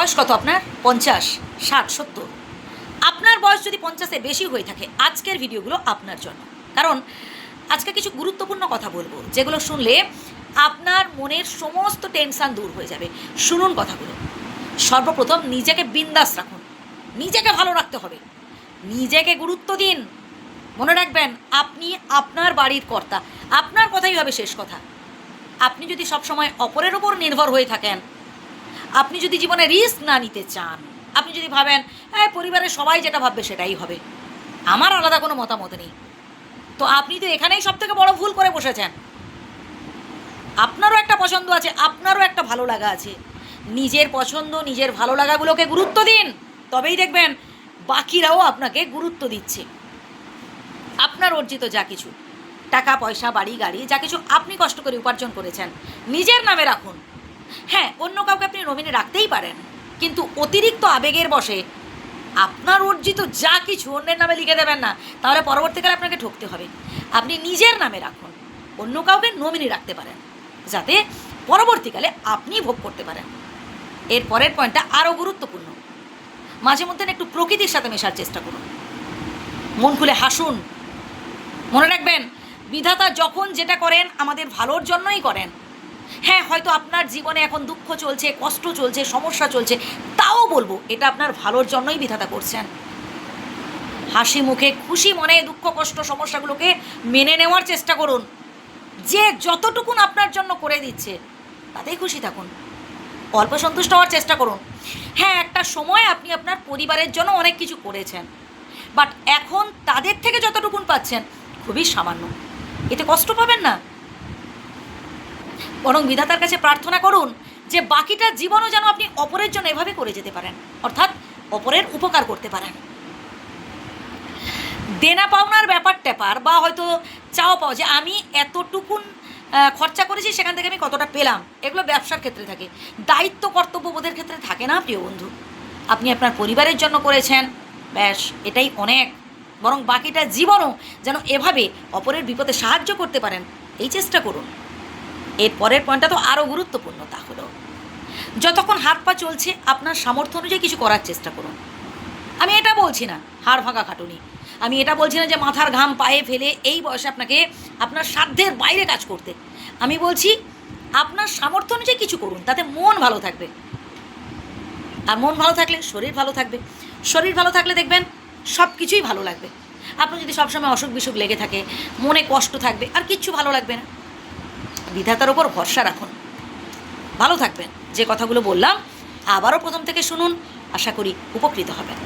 বয়স কত আপনার? পঞ্চাশ, ষাট, সত্তর। আপনার বয়স যদি পঞ্চাশে বেশি হয়ে থাকে, আজকের ভিডিওগুলো আপনার জন্য। কারণ আজকে কিছু গুরুত্বপূর্ণ কথা বলব, যেগুলো শুনলে আপনার মনের সমস্ত টেনশান দূর হয়ে যাবে। শুনুন কথাগুলো। সর্বপ্রথম নিজেকে বিন্দাস রাখুন। নিজেকে ভালো রাখতে হবে। নিজেকে গুরুত্ব দিন। মনে রাখবেন, আপনি আপনার বাড়ির কর্তা। আপনার কথাই হবে শেষ কথা। আপনি যদি সবসময় অপরের ওপর নির্ভর হয়ে থাকেন আপনি যদি জীবনে রিস্ক না নিতে চান, আপনি যদি ভাবেন হ্যাঁ পরিবারের সবাই যেটা ভাববে সেটাই হবে। আমার আলাদা কোনো মতামত নেই। তো আপনি তো এখানেই সব থেকে বড় ভুল করে বসেছেন। আপনারও একটা পছন্দ আছে, আপনারও একটা ভালো লাগা আছে। নিজের পছন্দ, নিজের ভালো লাগাগুলোকে গুরুত্ব দিন। তবেই দেখবেন বাকিরাও আপনাকে গুরুত্ব দিচ্ছে। আপনার অর্জিত যা কিছু, টাকা, পয়সা, বাড়ি, গাড়ি, যা কিছু আপনি কষ্ট করে উপার্জন করেছেন, নিজের নামে রাখুন। হ্যাঁ অন্য কাউকে আপনি নমিনে রাখতেই পারেন। কিন্তু অতিরিক্ত আবেগের বসে আপনার অর্জিত যা কিছু অন্যের নামে লিখে দেবেন না, তাহলে পরবর্তীকালে আপনাকে ঠকতে হবে। আপনি নিজের নামে রাখুন, অন্য কাউকে নমিনি রাখতে পারেন, যাতে পরবর্তীকালে আপনি ভোগ করতে পারেন। এর পরের পয়েন্টটা আরও গুরুত্বপূর্ণ। মাঝে মধ্যে একটু প্রকৃতির সাথে মেশার চেষ্টা করুন। মন খুলে হাসুন। মনে রাখবেন, বিধাতা যখন যেটা করেন আমাদের ভালোর জন্যই করেন। হ্যাঁ হয়তো আপনার জীবনে এখন দুঃখ চলছে, কষ্ট চলছে, সমস্যা চলছে, তাও বলব, এটা আপনার ভালোর জন্যই বিধাতা করছেন। হাসি মুখে, খুশি মনে, দুঃখ, কষ্ট, সমস্যাগুলোকে মেনে নেওয়ার চেষ্টা করুন। যে যতটুকুন আপনার জন্য করে দিচ্ছে, তাতেই খুশি থাকুন। অল্প সন্তুষ্ট হওয়ার চেষ্টা করুন। হ্যাঁ একটা সময় আপনি আপনার পরিবারের জন্য অনেক কিছু করেছেন, বাট এখন তাদের থেকে যতটুকুন পাচ্ছেন, খুবই সামান্য। এতে কষ্ট পাবেন না। বরং বিধাতার কাছে প্রার্থনা করুন যে বাকিটা জীবনও যেন আপনি অপরের জন্য এভাবে করে যেতে পারেন। অর্থাৎ অপরের উপকার করতে পারেন। দেনা পাওনার ব্যাপার ট্যাপার বা হয়তো চাও পাও যে আমি এতটুকুন খরচা করেছি সেখান থেকে আমি কতটা পেলাম, এগুলো ব্যবসার ক্ষেত্রে থাকে। দায়িত্ব কর্তব্যবোধের ক্ষেত্রে থাকে না, প্রিয় বন্ধু? আপনি আপনার পরিবারের জন্য করেছেন, ব্যাস, এটাই অনেক। বরং বাকিটা জীবনও যেন এভাবে অপরের বিপদে সাহায্য করতে পারেন, এই চেষ্টা করুন। এর পরের পয়েন্টটা তো আরও গুরুত্বপূর্ণ তা হলো যতক্ষণ হাত পা চলছে, আপনার সামর্থ্য অনুযায়ী কিছু করার চেষ্টা করুন। আমি এটা বলছি না, হাড় ভাঙা খাটুনি। আমি এটা বলছি না যে মাথার ঘাম পায়ে ফেলে এই বয়সে আপনাকে আপনার সাধ্যের বাইরে কাজ করতে। আমি বলছি, আপনার সামর্থ্য অনুযায়ী কিছু করুন, তাতে মন ভালো থাকবে। আর মন ভালো থাকলে শরীর ভালো থাকবে। শরীর ভালো থাকলে দেখবেন সব কিছুই ভালো লাগবে। আপনার যদি সবসময় অসুখ বিসুখ লেগে থাকে, মনে কষ্ট থাকবে, আর কিচ্ছু ভালো লাগবে না। বিধাতার ওপর ভরসা রাখুন। ভালো থাকবেন। যে কথাগুলো বললাম, আবারও প্রথম থেকে শুনুন। আশা করি উপকৃত হবেন।